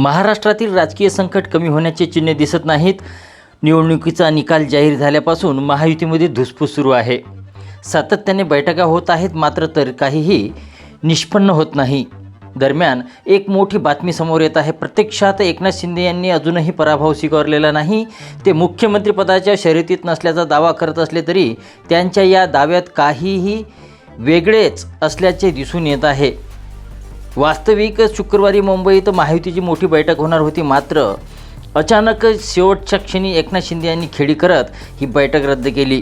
महाराष्ट्रातील राजकीय संकट कमी होण्याचे चिन्हे दिसत नाहीत. निवडणुकीचा निकाल जाहीर झाल्यापासून महायुतीमध्ये धुसफूस सुरू आहे. सातत्याने बैठका होत आहेत मात्र तर काहीही निष्पन्न होत नाही. दरम्यान एक मोठी बातमी समोर येत आहे. प्रत्यक्षात एकनाथ शिंदे यांनी अजूनही पराभव स्वीकारलेला नाही. ते मुख्यमंत्रीपदाच्या शर्यतीत नसल्याचा दावा करत असले तरी त्यांच्या या दाव्यात काहीही वेगळेच असल्याचे दिसून येत आहे. वास्तविक शुक्रवारी मुंबईत महायुतीची मोठी बैठक होणार होती. मात्र अचानक शेवटच्या क्षणी एकनाथ शिंदे यांनी खेडी करत ही बैठक रद्द केली.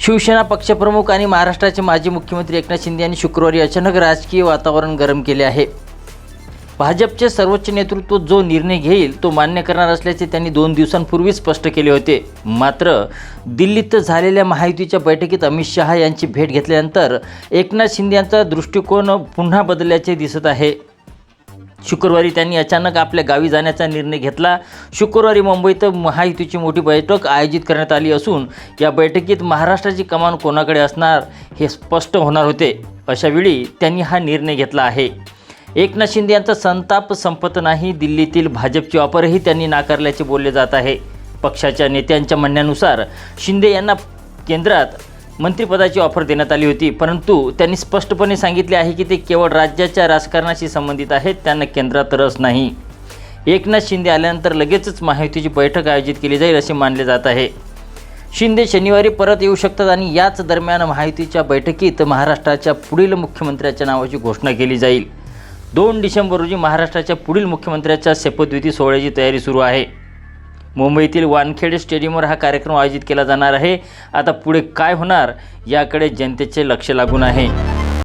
शिवसेना पक्षप्रमुख आणि महाराष्ट्राचे माजी मुख्यमंत्री एकनाथ शिंदे यांनी शुक्रवारी अचानक राजकीय वातावरण गरम केले आहे. भाजपचे सर्वोच्च नेतृत्व जो निर्णय घेईल तो मान्य करणार असल्याचे त्यांनी दोन दिवसांपूर्वीच स्पष्ट केले होते. मात्र दिल्लीत झालेल्या महायुतीच्या बैठकीत अमित शहा यांची भेट घेतल्यानंतर एकनाथ शिंदे यांचा दृष्टिकोन पुन्हा बदलल्याचे दिसत आहे. शुक्रवारी त्यांनी अचानक आपल्या गावी जाण्याचा निर्णय घेतला. शुक्रवारी मुंबईत महायुतीची मोठी बैठक आयोजित करण्यात आली असून या बैठकीत महाराष्ट्राची कमान कोणाकडे असणार हे स्पष्ट होणार होते. अशावेळी त्यांनी हा निर्णय घेतला आहे. एकनाथ शिंदे यांचा संताप संपत नाही. दिल्लीतील भाजपची ऑफरही त्यांनी नाकारल्याचे बोलले जात आहे. पक्षाच्या नेत्यांच्या म्हणण्यानुसार शिंदे यांना केंद्रात मंत्रिपदाची ऑफर देण्यात आली होती. परंतु त्यांनी स्पष्टपणे सांगितले आहे की ते केवळ राज्याच्या राजकारणाशी संबंधित आहेत. त्यांना केंद्रात रस नाही. एकनाथ शिंदे आल्यानंतर लगेचच महायुतीची बैठक आयोजित केली जाईल असे मानले जात आहे. शिंदे शनिवारी परत येऊ शकतात आणि याच दरम्यान महायुतीच्या बैठकीत महाराष्ट्राच्या पुढील मुख्यमंत्र्याच्या नावाची घोषणा केली जाईल. दोन डिसेंबर रोजी महाराष्ट्राच्या पुढील मुख्यमंत्र्याच्या शपथविधी सोहळ्याची तयारी सुरू आहे. मुंबईतील वानखेडे स्टेडियमवर हा कार्यक्रम आयोजित केला जाणार आहे. आता पुढे काय होणार याकडे जनतेचे लक्ष लागून आहे.